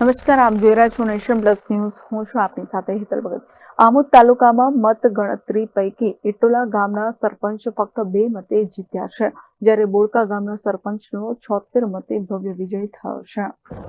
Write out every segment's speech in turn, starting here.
નમસ્કાર, આપ જોઈ રહ્યા છો નેશન પ્લસ ન્યૂઝ. હું છું આપની સાથે હેતલ ભગત. આમોદ તાલુકામાં મત ગણતરી પૈકી ઇટોલા ગામના સરપંચ ફક્ત બે મતે જીત્યા છે, જ્યારે બોડકા ગામના સરપંચનો છોતેર મતે ભવ્ય વિજય થયો છે.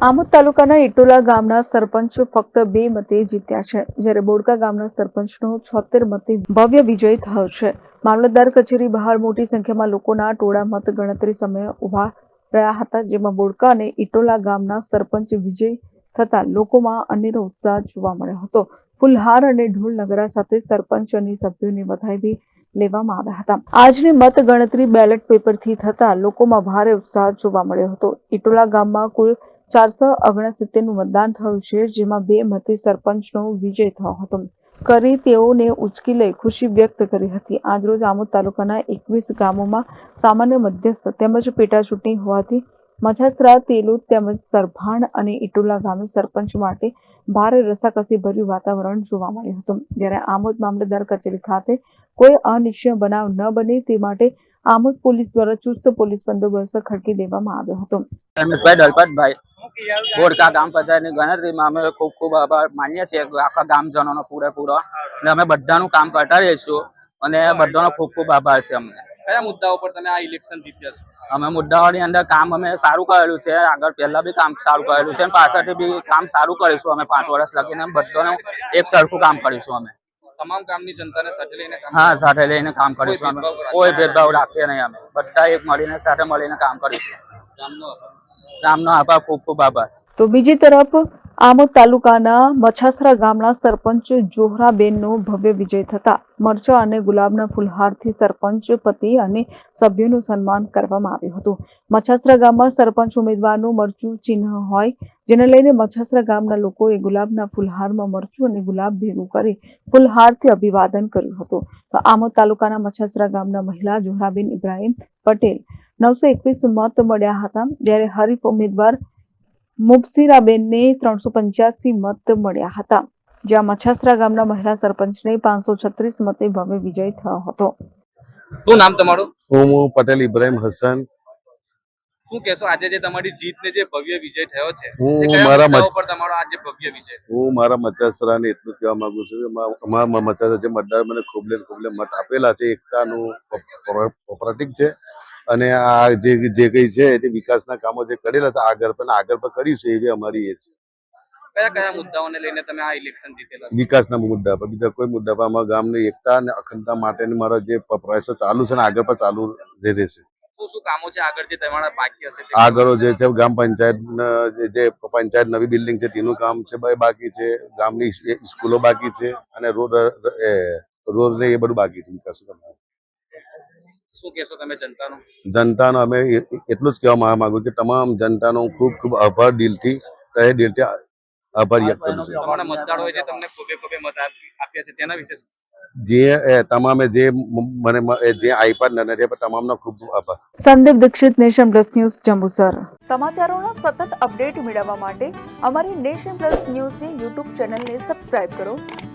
આમોદ તાલુકાના ઇટોલા ગામના સરપંચ ફક્ત બે મતે જીત્યા છે, જ્યારે બોડકા ગામના સરપંચનો છોતેર મતે ભવ્ય વિજય થયો છે. મામલતદાર કચેરી બહાર મોટી સંખ્યામાં લોકોના ટોળા મત ગણતરી સમયે ઊભા રહ્યા હતા, જેમાં બોડકા અને ઇટોલા ગામના સરપંચ વિજય થતા લોકોમાં અનેરો ઉત્સાહ જોવા મળ્યો હતો. ફુલહાર અને ઢોલ નગરા સાથે સરપંચ અને સભ્યોની વધાઈ લેવામાં આવ્યા હતા. આજની મતગણતરી બેલેટ પેપરથી થતા લોકોમાં ભારે ઉત્સાહ જોવા મળ્યો હતો. ઇટોલા ગામમાં કુલ ચારસો ઓગણસિત્તેરનું મતદાન થયું છે, જેમાં બે મતે સરપંચનો વિજય થયો હતો. કરી તેઓને ઉચકી લઈ ખુશી વ્યક્ત કરી હતી. આજરોજ આમોદ તાલુકાના એકવીસ ગામોમાં સામાન્ય મધ્યસ્થ તેમજ પેટા ચૂંટણી હોવાથી મછાસરા તેલુદ તેમજ સરભાણ અને ઇટોલા ગામે સરપંચ માટે ભારે રસાકસી ભર્યું વાતાવરણ જોવા મળ્યું હતું. જ્યારે આમોદ મામલતદાર કચેરી ખાતે કોઈ અનિશ્ચય બનાવ ન બને તે માટે આમોદ પોલીસ દ્વારા ચુસ્ત પોલીસ બંદોબસ્ત ખડકી દેવામાં આવ્યો હતો. રમેશભાઈ ડલપતભાઈ બોરકા ગામ પંચાયતની ગણતરીમાં અમે ખૂબ ખૂબ આભાર માનીએ છીએ આખા ગામજનોનો પૂરેપૂરો અને અમે બધાનું કામ કરતા રહીશું અને બધાનો ખૂબ ખૂબ આભાર છે અમને. કયા મુદ્દાઓ પર તમે આ ઇલેક્શન જીત્યા છો? અમે મુદ્દાઓની અંદર કામ અમે સારું કરેલું છે. આગળ પહેલા બી કામ સારું કરેલું છે અને પાછળથી બી કામ સારું કરીશું અમે પાંચ વર્ષ લગીને બધાનું એક સરખું કામ કરીશું અમે. તમામ કામની જનતાને સાથે લઈને હા સાથે લઈને કામ કરીશું અમે. કોઈ ભેદભાવ રાખીએ નહીં અમે. બધા એક મળીને સાથે મળીને કામ કરીશું. રામનો આભાર. આભાર. ખૂબ ખૂબ આભાર. તો બીજી તરફ આમોદ તાલુકાના મછાસરા ગામના સરપંચ જોહરાબેનનો ભવ્ય વિજય થતા મરચા અને ગુલાબના ફૂલહારથી સરપંચ પતિ અને સભ્યોનું સન્માન કરવામાં આવ્યું હતું. મછાસરા ગામમાં સરપંચ ઉમેદવારનું મરચું ચિહ્ન હોય, જેને લઈને મછાસરા ગામના લોકોએ ગુલાબના ફૂલહારમાં મરચું અને ગુલાબ ભેગું કરી ફૂલહારથી અભિવાદન કર્યું હતું. તો આમોદ તાલુકાના મછાસરા ગામના મહિલા જોહરાબેન ઇબ્રાહીમ પટેલ નવસો એકવીસ મત મળ્યા હતા, જ્યારે હરીફ ઉમેદવાર મુબસીરાબેનને ત્રણસો પંચ્યાસી મત મળ્યા હતા જ્યાં મછાસરા ગામના મહિલા સરપંચને પાંચસો છત્રીસ મતે ભવ્ય વિજય થયો હતો. શું નામ તમારું? હું પટેલ ઇબ્રાહિમ હસન. શું કહેશો આજે જે તમારી જીતને જે ભવ્ય વિજય થયો છે હું મારા પર તમારો આજે ભવ્ય વિજય? હું મારા મચાસરાને એટલું કહેવા માંગુ છું કે અમારા મચાસરા જે મતદાર મને ખૂબલે ને ખૂબલે મત આપેલા છે એકતાનું પ્ર- પ્ર- છે. અને આ જે જે કઈ છે તે વિકાસના કામો જે કરેલા છે આગળ પણ આગળ પણ કરીશું એવી અમારી એ છે કયા કયા મુદ્દાઓને લઈને તમે આ ઇલેક્શન જીતેલા વિકાસના મુદ્દા પર. બીજા કોઈ મુદ્દા પર અમારા ગામની એકતા અને અખંડતા માટેની મારા જે પ્રયાસો ચાલુ છે ને આગળ પણ ચાલુ રહે- રહેશે. છે? આગળ જે છે ગામ પંચાયત જે પંચાયત નવી બિલ્ડિંગ છે તેનું કામ છે બાકી છે. ગામની સ્કૂલો બાકી છે અને રોડ રોડ ને એ બધું બાકી છે વિકાસ. શું કહેશો તમે જનતાનો? જનતાનો અમે એટલું જ કહેવા માંગુ કે તમામ જનતાનો ખૂબ ખૂબ આભાર દિલથી તહે દિલથી આભાર વ્યક્ત કરું છું. તમારા મતદારોએ જે તમને ખોબે ખોબે મત આપ્યા છે તેના વિશે જે તમામે જે મને જે આપ્યા ને તે તમામનો ખૂબ ખૂબ આભાર. Sandeep Dikshit nation plus news Jambusar. સમાચારોના સતત અપડેટ મેળવવા માટે અમારી નેશન પ્લસ ન્યૂઝની યુટ્યુબ ચેનલને સબસ્ક્રાઇબ કરો.